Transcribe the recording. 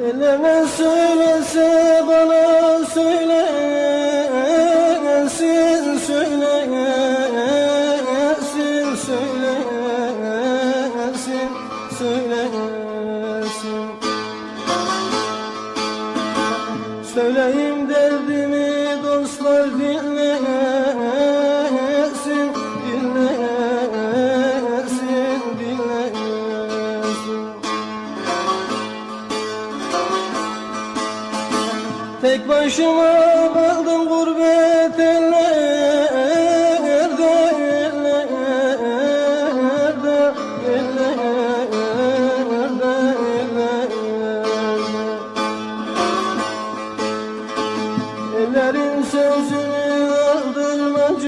Sevme söylese bana söylesin söylesin söylesin söylesin. Söyleyeyim derdimi Tek başıma kaldım gurbet ellerde Ellerin sözünü aldırma